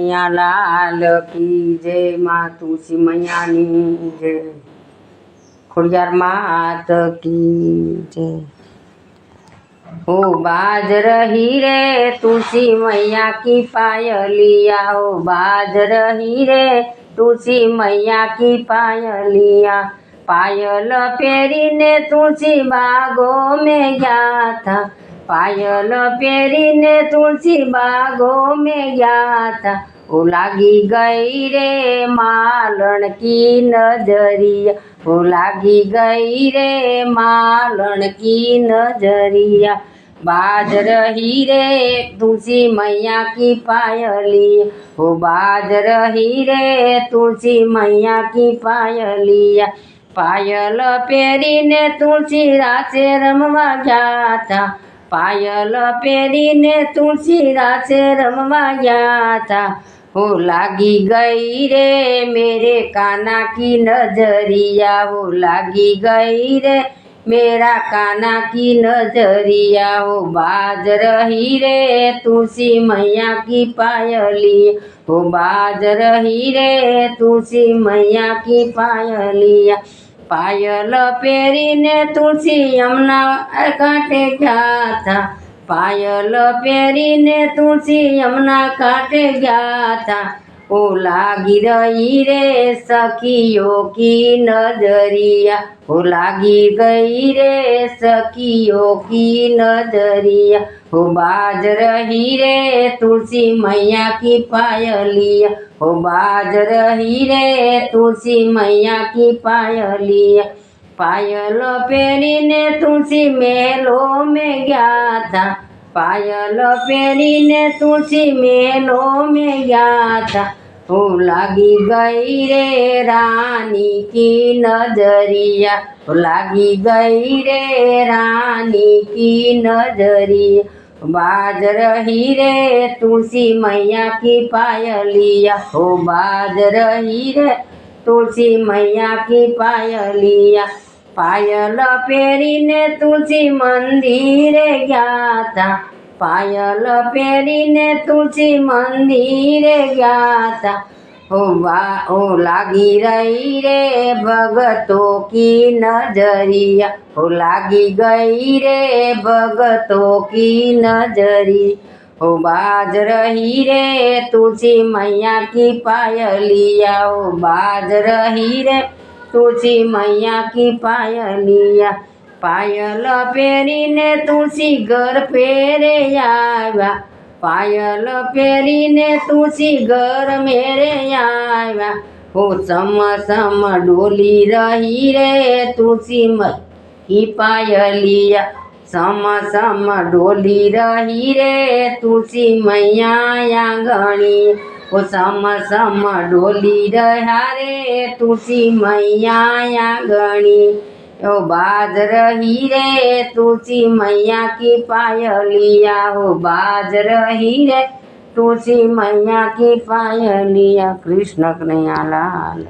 मैया लाल की जय माँ तुलसी मैयानी जय। खुड़ियार मात की जय। हो बाज रही रे तुलसी मैया की पायलिया, हो बाज रही रे तुलसी मैया की पायलिया। पायल फेरी ने तुलसी बागों में गया था पायल पेरीने तुलसी बागों में गया था ओ लागी गई रे मालन की नज़रिया ओ लागी गई रे मालन की नज़रिया बाज रही रे तुलसी मैया की पायली हो बाज रही रे तुलसी मैया की पायलिया पायल पेरीने तुलसी रासे रमवा गया था पायल पेरीने तुलसी रासे रमवा गया था। हो लागी गई रे मेरे काना की नज़रिया, हो लागी गई रे मेरा काना की नज़रिया, हो बाज रही रे तुलसी मैया की पायली, हो बाज रही रे तुलसी मैया की पायलिया। पायल पेरीने तुलसी यमुना काटे क्या था पायल पेरीने तुलसी यमुना काटे गया था ओ लागी रही रे सखियों की नज़रिया। ओ लागी गई रे सखियों की नज़रिया। हो बाज रही रे तुलसी मैया की पायलिया। हो बाज रही रे तुलसी मैया की पायलिया। पायल पेरीने तुलसी मेलों में गया पायल पेरीने तुलसी मेलों में था ओ लागी गई रे रानी की नज़रिया। ओ लागी गई रे रानी की नज़रिया। बाज रही रे तुलसी मैया की पायलिया। हो बाज रही रे तुलसी मैया की पायलिया। पायल पेरीने तुलसी मंदिर गया था पायल पेरीने तुलसी मंदिर था ओ बा ओ लागी रही रे भगतों की नज़रिया। ओ लागी गई रे भगतों की नजरी ओ बाज रही रे तुलसी मैया की पायलिया। ओ बाज रही रे तुलसी मैया की पायलिया। पायल पेरीने तुलसी घर पेरे आवा पायल पेरीने तुलसी घर मेरे आवा हो सम सम डोली रही रे तुलसी मई की पायलिया सम सम डोली रही रे तुलसी मैया आंगणी ओ सम सम डोली रहा रे तुलसी मैया आंगणी ओ बाज रही रे तुलसी मैया की पायलिया हो बाज रही रे तुलसी मैया की पायलिया कृष्ण कन्हैया लाल।